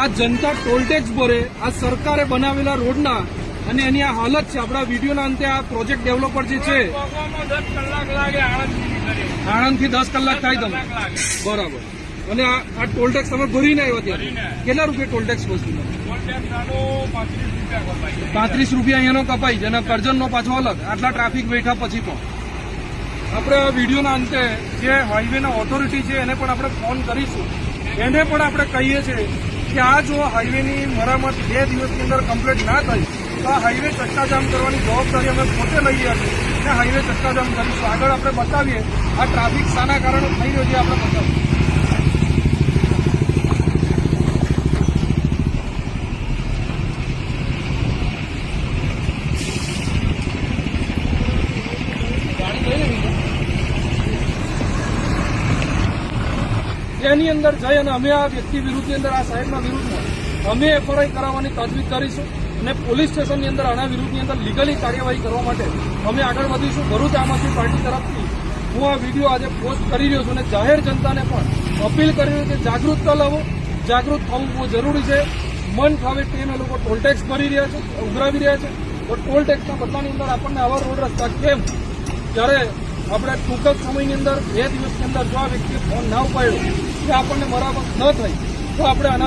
આ જનતા ટોલટેક્સ ભરે આ સરકારે બનાવેલા રોડના અને એની આ હાલત છે. આપણા વિડીયોના અંતે આ પ્રોજેક્ટ ડેવલપર જે છે, આણંદથી દસ કલાક થાય તમે બરાબર. અને આ ટોલટેક્સ તમે ભરીને આવ્યા ત્યાં. કેટલા રૂપિયા ટોલટેક્સ વસ્તુ? પાંત્રીસ રૂપિયા કપાય અહીંયાનો કપાઈ છે અને કરજણનો પાછો અલગ. આટલા ટ્રાફિક બેઠા પછી પણ. આપણે આ વિડીયોના અંતે જે હાઈવેના ઓથોરિટી છે, એને પણ આપણે ફોન કરીશું. એને પણ આપણે કહીએ છીએ કે આ જો હાઈવેની મરામત બે દિવસની અંદર કમ્પ્લીટ ના થઈ, તો આ હાઈવે ચક્કાજામ કરવાની જવાબદારી અમે પોતે લઈએ છીએ અને હાઈવે ચક્કાજામ કરીશું. આગળ આપણે બતાવીએ, આ ટ્રાફિક શાના કારણે થઈ રહ્યો છે આપણે બતાવીએ. એની અંદર જઈ અને અમે આ વ્યક્તિ વિરુદ્ધની અંદર, આ સાહેબના વિરુદ્ધમાં અમે એફઆરઆઈ કરાવવાની તજવીજ કરીશું અને પોલીસ સ્ટેશનની અંદર, આના વિરુદ્ધની અંદર લીગલી કાર્યવાહી કરવા માટે અમે આગળ વધીશું. ભરૂચ આમ આદમી પાર્ટી તરફથી હું આ વીડિયો આજે પોસ્ટ કરી રહ્યો છું અને જાહેર જનતાને પણ અપીલ કરી રહ્યો કે જાગૃતતા લાવો. જાગૃત થવું બહુ જરૂરી છે. મન ફાવે તેમ એ લોકો ટોલટેક્સ ભરી રહ્યા છે, ઉઘરાવી રહ્યા છે. તો ટોલટેક્સના બદલાની અંદર આપણને આવા રોડ રસ્તા કેમ? જ્યારે આપણે ટૂંક સમયની અંદર, બે દિવસની અંદર જો આ વ્યક્તિએ ફોન ના ઉપાડ્યો આપણને બરાબર ન થઈ તો આપણે આના